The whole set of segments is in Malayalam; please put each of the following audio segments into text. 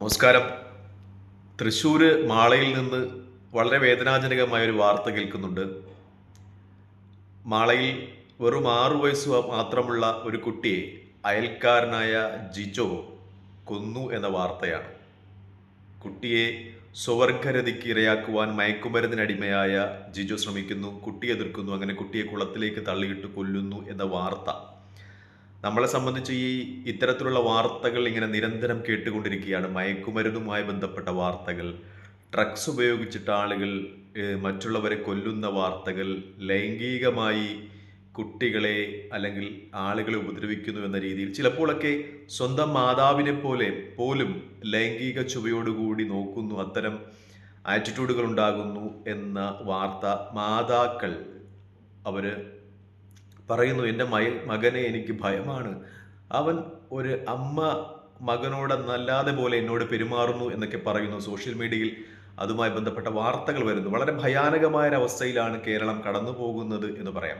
നമസ്കാരം. തൃശ്ശൂർ മാളയിൽ നിന്ന് വളരെ വേദനാജനകമായ ഒരു വാർത്ത കേൾക്കുന്നുണ്ട്. മാളയിൽ വെറും ആറു വയസ്സ് മാത്രമുള്ള ഒരു കുട്ടിയെ അയൽക്കാരനായ ജിജോ കൊന്നു എന്ന വാർത്തയാണ്. കുട്ടിയെ സ്വവർഗരതിക്ക് ഇരയാക്കുവാൻ മയക്കുമരുന്നിനടിമയായ ജിജോ ശ്രമിക്കുന്നു കുട്ടി എതിർക്കുന്നു അങ്ങനെ കുട്ടിയെ കുളത്തിലേക്ക് തള്ളിയിട്ട് കൊല്ലുന്നു എന്ന വാർത്ത. നമ്മളെ സംബന്ധിച്ച് ഈ ഇത്തരത്തിലുള്ള വാർത്തകൾ ഇങ്ങനെ നിരന്തരം കേട്ടുകൊണ്ടിരിക്കുകയാണ്. മയക്കുമരുന്നുമായി ബന്ധപ്പെട്ട വാർത്തകൾ ഡ്രഗ്സ് ഉപയോഗിച്ചിട്ട് ആളുകൾ മറ്റുള്ളവരെ കൊല്ലുന്ന വാർത്തകൾ ലൈംഗികമായി കുട്ടികളെ അല്ലെങ്കിൽ ആളുകളെ ഉപദ്രവിക്കുന്നു എന്ന രീതിയിൽ ചിലപ്പോഴൊക്കെ സ്വന്തം മാതാവിനെ പോലെ പോലും ലൈംഗിക ചുവയോടുകൂടി നോക്കുന്നു അത്തരം ആറ്റിറ്റ്യൂഡുകൾ ഉണ്ടാകുന്നു എന്ന വാർത്ത മാതാക്കൾ അവർ പറയുന്നു എന്റെ മയ മകനെ എനിക്ക് ഭയമാണ്. അവൻ ഒരു അമ്മ മകനോട് മകനോടെന്നല്ലാതെ പോലെ എന്നോട് പെരുമാറുന്നു എന്നൊക്കെ പറയുന്നു സോഷ്യൽ മീഡിയയിൽ. അതുമായി ബന്ധപ്പെട്ട വാർത്തകൾ വരുന്നു. വളരെ ഭയാനകമായ ഒരു അവസ്ഥയിലാണ് കേരളം കടന്നു പോകുന്നത് എന്ന് പറയാം.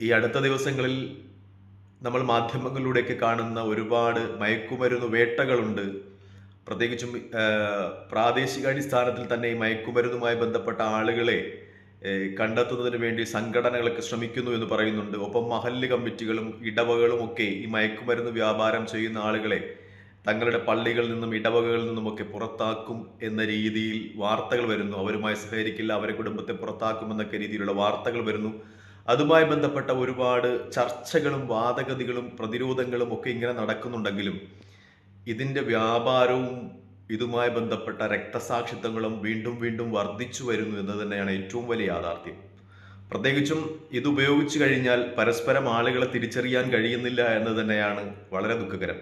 ഈ അടുത്ത ദിവസങ്ങളിൽ നമ്മൾ മാധ്യമങ്ങളിലൂടെയൊക്കെ കാണുന്ന ഒരുപാട് മയക്കുമരുന്ന് വേട്ടകളുണ്ട്. പ്രത്യേകിച്ചും പ്രാദേശിക അടിസ്ഥാനത്തിൽ തന്നെ ഈ മയക്കുമരുന്നുമായി ബന്ധപ്പെട്ട ആളുകളെ കണ്ടെത്തുന്നതിന് വേണ്ടി സംഘടനകളൊക്കെ ശ്രമിക്കുന്നു എന്ന് പറയുന്നുണ്ട്. ഒപ്പം മഹല്ല് കമ്മിറ്റികളും ഇടവകളും ഒക്കെ ഈ മയക്കുമരുന്ന് വ്യാപാരം ചെയ്യുന്ന ആളുകളെ തങ്ങളുടെ പള്ളികളിൽ നിന്നും ഇടവകകളിൽ നിന്നുമൊക്കെ പുറത്താക്കും എന്ന രീതിയിൽ വാർത്തകൾ വരുന്നു. അവരുമായി സഹകരിക്കില്ല അവരെ കുടുംബത്തെ പുറത്താക്കും എന്നൊക്കെ രീതിയിലുള്ള വാർത്തകൾ വരുന്നു. അതുമായി ബന്ധപ്പെട്ട ഒരുപാട് ചർച്ചകളും വാദഗതികളും പ്രതിരോധങ്ങളും ഒക്കെ ഇങ്ങനെ നടക്കുന്നുണ്ടെങ്കിലും ഇതിന്റെ വ്യാപാരവും ഇതുമായി ബന്ധപ്പെട്ട രക്തസാക്ഷിത്വങ്ങളും വീണ്ടും വീണ്ടും വർദ്ധിച്ചു വരുന്നു എന്ന് തന്നെയാണ് ഏറ്റവും വലിയ യാഥാർത്ഥ്യം. പ്രത്യേകിച്ചും ഇത് ഉപയോഗിച്ചു കഴിഞ്ഞാൽ പരസ്പരം ആളുകളെ തിരിച്ചറിയാൻ കഴിയുന്നില്ല എന്ന് തന്നെയാണ് വളരെ ദുഃഖകരം.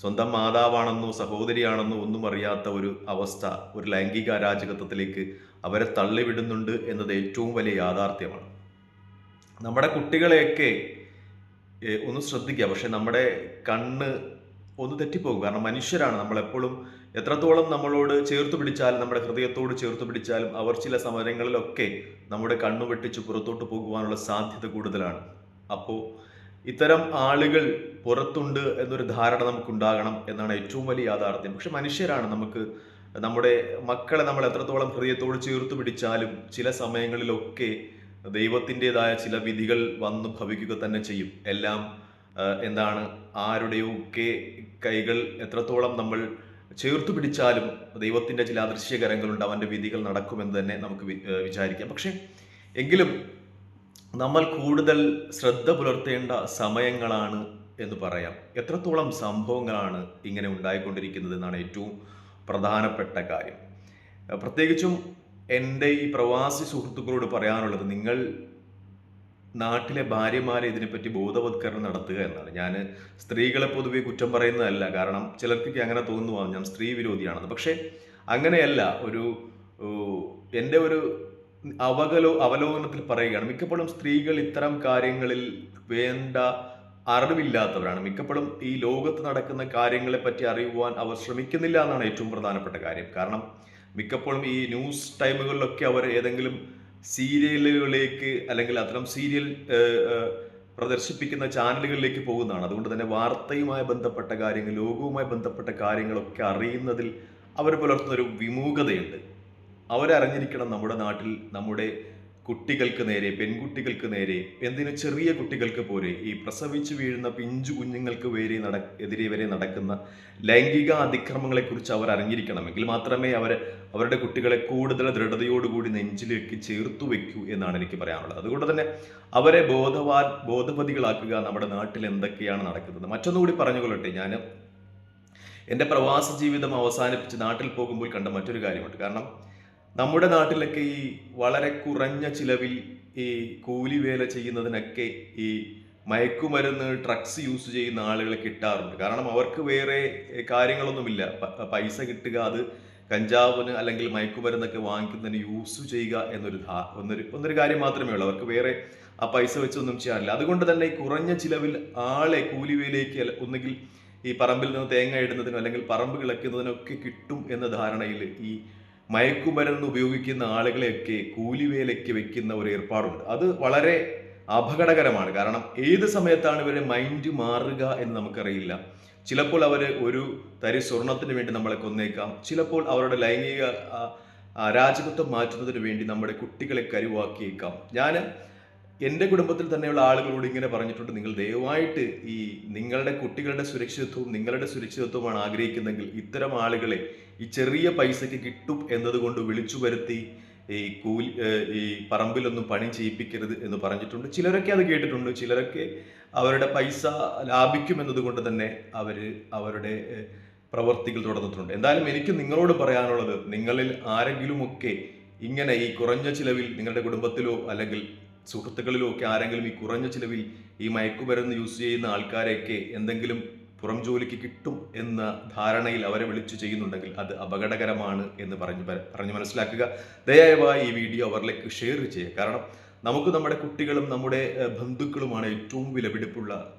സ്വന്തം മാതാവാണെന്നോ സഹോദരിയാണെന്നോ ഒന്നും അറിയാത്ത ഒരു അവസ്ഥ ഒരു ലൈംഗിക അരാജകത്വത്തിലേക്ക് അവരെ തള്ളിവിടുന്നുണ്ട് എന്നത് ഏറ്റവും വലിയ യാഥാർത്ഥ്യമാണ്. നമ്മുടെ കുട്ടികളെയൊക്കെ ഒന്ന് ശ്രദ്ധിക്കുക. പക്ഷെ നമ്മുടെ കണ്ണ് ഒന്ന് തെറ്റിപ്പോകും. കാരണം മനുഷ്യരാണ് നമ്മളെപ്പോഴും എത്രത്തോളം നമ്മളോട് ചേർത്ത് പിടിച്ചാലും നമ്മുടെ ഹൃദയത്തോട് ചേർത്ത് പിടിച്ചാലും അവർ ചില സമരങ്ങളിലൊക്കെ നമ്മുടെ കണ്ണു വെട്ടിച്ച് പുറത്തോട്ട് പോകുവാനുള്ള സാധ്യത കൂടുതലാണ്. അപ്പോൾ ഇത്തരം ആളുകൾ പുറത്തുണ്ട് എന്നൊരു ധാരണ നമുക്കുണ്ടാകണം എന്നാണ് ഏറ്റവും വലിയ യാഥാർത്ഥ്യം. പക്ഷെ മനുഷ്യരാണ് നമുക്ക് നമ്മുടെ മക്കളെ നമ്മൾ എത്രത്തോളം ഹൃദയത്തോട് ചേർത്ത് പിടിച്ചാലും ചില സമയങ്ങളിലൊക്കെ ദൈവത്തിന്റെതായ ചില വിധികൾ വന്ന് ഭവിക്കുക തന്നെ ചെയ്യും. എല്ലാം എന്താണ് ആരുടെയൊക്കെ കൈകൾ എത്രത്തോളം നമ്മൾ ചേർത്തു പിടിച്ചാലും ദൈവത്തിന്റെ ചില അദൃശ്യകരങ്ങളുണ്ട് അവന്റെ വിധികൾ നടക്കുമെന്ന് തന്നെ നമുക്ക് വിചാരിക്കാം. പക്ഷേ എങ്കിലും നമ്മൾ കൂടുതൽ ശ്രദ്ധ പുലർത്തേണ്ട സമയങ്ങളാണ് എന്ന് പറയാം. എത്രത്തോളം സംഭവങ്ങളാണ് ഇങ്ങനെ ഉണ്ടായിക്കൊണ്ടിരിക്കുന്നത് എന്നാണ് ഏറ്റവും പ്രധാനപ്പെട്ട കാര്യം. പ്രത്യേകിച്ചും എന്റെ ഈ പ്രവാസി സുഹൃത്തുക്കളോട് പറയാനുള്ളത് നിങ്ങൾ നാട്ടിലെ ഭാര്യമാരെ ഇതിനെപ്പറ്റി ബോധവത്കരണം നടത്തുക എന്നാണ്. ഞാൻ സ്ത്രീകളെ പൊതുവെ കുറ്റം പറയുന്നതല്ല. കാരണം ചിലർക്ക് അങ്ങനെ തോന്നുവാണ് ഞാൻ സ്ത്രീ വിരോധിയാണെന്ന്. പക്ഷേ അങ്ങനെയല്ല. ഒരു എന്റെ ഒരു അവകലോ അവലോകനത്തിൽ പറയുകയാണ്. മിക്കപ്പോഴും സ്ത്രീകൾ ഇത്തരം കാര്യങ്ങളിൽ വേണ്ട അറിവില്ലാത്തവരാണ്. മിക്കപ്പോഴും ഈ ലോകത്ത് നടക്കുന്ന കാര്യങ്ങളെപ്പറ്റി അറിയുവാൻ അവർ ശ്രമിക്കുന്നില്ല എന്നാണ് ഏറ്റവും പ്രധാനപ്പെട്ട കാര്യം. കാരണം മിക്കപ്പോഴും ഈ ന്യൂസ് ടൈമുകളിലൊക്കെ അവർ ഏതെങ്കിലും സീരിയലുകളിലേക്ക് അല്ലെങ്കിൽ അത്തരം സീരിയൽ പ്രദർശിപ്പിക്കുന്ന ചാനലുകളിലേക്ക് പോകുന്നതാണ്. അതുകൊണ്ട് തന്നെ വാർത്തയുമായി ബന്ധപ്പെട്ട കാര്യങ്ങൾ ലോകവുമായി ബന്ധപ്പെട്ട കാര്യങ്ങളൊക്കെ അറിയുന്നതിൽ അവർ പുലർത്തുന്ന ഒരു വിമൂഖതയുണ്ട്. അവരറിഞ്ഞിരിക്കണം നമ്മുടെ നാട്ടിൽ നമ്മുടെ കുട്ടികൾക്ക് നേരെ പെൺകുട്ടികൾക്ക് നേരെ എന്തിന് ചെറിയ കുട്ടികൾക്ക് പോരെ ഈ പ്രസവിച്ചു വീഴുന്ന പിഞ്ചു കുഞ്ഞുങ്ങൾക്ക് വരെ നട എതിരെ വരെ നടക്കുന്ന ലൈംഗിക അതിക്രമങ്ങളെക്കുറിച്ച് അവർ അറിഞ്ഞിരിക്കണമെങ്കിൽ മാത്രമേ അവർ അവരുടെ കുട്ടികളെ കൂടുതൽ ദൃഢതയോടുകൂടി നെഞ്ചിലേക്ക് ചേർത്തു വെക്കൂ എന്നാണ് എനിക്ക് പറയാനുള്ളത്. അതുകൊണ്ട് തന്നെ അവരെ ബോധവാൻ ബോധപതികളാക്കുക നമ്മുടെ നാട്ടിൽ എന്തൊക്കെയാണ് നടക്കുന്നത്? മറ്റൊന്നുകൂടി പറഞ്ഞുകൊള്ളട്ടെ ഞാൻ എന്റെ പ്രവാസ ജീവിതം അവസാനിപ്പിച്ച് നാട്ടിൽ പോകുമ്പോൾ കണ്ട മറ്റൊരു കാര്യമുണ്ട്. കാരണം നമ്മുടെ നാട്ടിലൊക്കെ ഈ വളരെ കുറഞ്ഞ ചിലവിൽ ഈ കൂലിവേല ചെയ്യുന്നതിനൊക്കെ ഈ മയക്കുമരുന്ന് ഡ്രഗ്സ് യൂസ് ചെയ്യുന്ന ആളുകളെ കിട്ടാറുണ്ട്. കാരണം അവർക്ക് വേറെ കാര്യങ്ങളൊന്നുമില്ല. പൈസ കിട്ടുക അത് കഞ്ചാവിന് അല്ലെങ്കിൽ മയക്കുമരുന്നൊക്കെ വാങ്ങിക്കുന്നതിന് യൂസ് ചെയ്യുക എന്നൊരു ധാ ഒന്നൊരു ഒന്നൊരു കാര്യം മാത്രമേ ഉള്ളൂ. അവർക്ക് വേറെ ആ പൈസ വെച്ചൊന്നും ചെയ്യാറില്ല. അതുകൊണ്ട് തന്നെ ഈ കുറഞ്ഞ ചിലവിൽ ആളെ കൂലിവേലേക്ക് ഒന്നുകിൽ ഈ പറമ്പിൽ നിന്ന് തേങ്ങ ഇടുന്നതിനോ അല്ലെങ്കിൽ പറമ്പ് കിളയ്ക്കുന്നതിനൊക്കെ കിട്ടും എന്ന ധാരണയിൽ ഈ മയക്കുമരുന്ന് ഉപയോഗിക്കുന്ന ആളുകളെയൊക്കെ കൂലിവേലയ്ക്ക് വെക്കുന്ന ഒരു ഏർപ്പാടുണ്ട്. അത് വളരെ അപകടകരമാണ്. കാരണം ഏത് സമയത്താണ് ഇവരുടെ മൈൻഡ് മാറുക എന്ന് നമുക്കറിയില്ല. ചിലപ്പോൾ അവർ ഒരു തരി സ്വർണത്തിന് വേണ്ടി നമ്മളെ കൊന്നേക്കാം. ചിലപ്പോൾ അവരുടെ ലൈംഗിക രാജകത്വം മാറ്റുന്നതിന് വേണ്ടി നമ്മുടെ കുട്ടികളെ കരുവാക്കിയേക്കാം. ഞാൻ എന്റെ കുടുംബത്തിൽ തന്നെയുള്ള ആളുകളോട് ഇങ്ങനെ പറഞ്ഞിട്ടുണ്ട്. നിങ്ങൾ ദയവായിട്ട് ഈ നിങ്ങളുടെ കുട്ടികളുടെ സുരക്ഷിതത്വവും നിങ്ങളുടെ സുരക്ഷിതത്വമാണ് ആഗ്രഹിക്കുന്നെങ്കിൽ ഇത്തരം ആളുകളെ ഈ ചെറിയ പൈസയ്ക്ക് കിട്ടും എന്നതുകൊണ്ട് വിളിച്ചു വരുത്തി ഈ കൂലി ഈ പറമ്പിലൊന്നും പണി ചെയ്യിപ്പിക്കരുത് എന്ന് പറഞ്ഞിട്ടുണ്ട്. ചിലരൊക്കെ അത് കേട്ടിട്ടുണ്ട്. ചിലരൊക്കെ അവരുടെ പൈസ ലാഭിക്കും എന്നതുകൊണ്ട് തന്നെ അവർ അവരുടെ പ്രവർത്തികൾ തുടർന്നിട്ടുണ്ട്. എന്തായാലും എനിക്ക് നിങ്ങളോട് പറയാനുള്ളത് നിങ്ങളിൽ ആരെങ്കിലുമൊക്കെ ഇങ്ങനെ ഈ കുറഞ്ഞ ചിലവിൽ നിങ്ങളുടെ കുടുംബത്തിലോ അല്ലെങ്കിൽ സുഹൃത്തുക്കളിലോ ഒക്കെ ആരെങ്കിലും ഈ കുറഞ്ഞ ചിലവിൽ ഈ മയക്കുമരുന്ന് യൂസ് ചെയ്യുന്ന ആൾക്കാരെയൊക്കെ എന്തെങ്കിലും പുറം ജോലിക്ക് കിട്ടും എന്ന ധാരണയിൽ അവരെ വിളിച്ചു ചെയ്യുന്നുണ്ടെങ്കിൽ അത് അപകടകരമാണ് എന്ന് പറഞ്ഞു പറഞ്ഞു മനസ്സിലാക്കുക. ദയവായി ഈ വീഡിയോ അവരിലേക്ക് ഷെയർ ചെയ്യുക. കാരണം നമുക്ക് നമ്മുടെ കുട്ടികളും നമ്മുടെ ബന്ധുക്കളുമാണ് ഏറ്റവും വിലപിടിപ്പുള്ള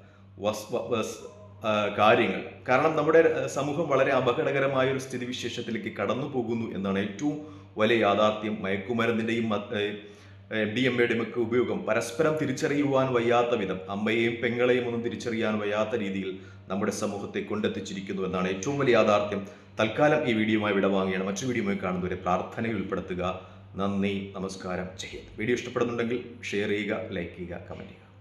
കാര്യങ്ങൾ. കാരണം നമ്മുടെ സമൂഹം വളരെ അപകടകരമായ ഒരു സ്ഥിതിവിശേഷത്തിലേക്ക് കടന്നു പോകുന്നു എന്നാണ് ഏറ്റവും വലിയ യാഥാർത്ഥ്യം. മയക്കുമരുന്നിന്റെയും ഡി എം എയുടെ ഒക്കെ ഉപയോഗം പരസ്പരം തിരിച്ചറിയുവാൻ വയ്യാത്ത വിധം അമ്മയെയും പെങ്ങളെയും ഒന്നും തിരിച്ചറിയാൻ വയ്യാത്ത രീതിയിൽ നമ്മുടെ സമൂഹത്തെ കൊണ്ടെത്തിച്ചിരിക്കുന്നു എന്നാണ് ഏറ്റവും വലിയ യാഥാർത്ഥ്യം. തൽക്കാലം ഈ വീഡിയോയുമായി വിടവാങ്ങിയാണ് മറ്റു വീഡിയോയുമായി കാണുന്നവരെ പ്രാർത്ഥനയിൽ ഉൾപ്പെടുത്തുക. നന്ദി നമസ്കാരം. ചെയ്യത് വീഡിയോ ഇഷ്ടപ്പെടുന്നുണ്ടെങ്കിൽ ഷെയർ ചെയ്യുക ലൈക്ക് ചെയ്യുക കമന്റ് ചെയ്യുക.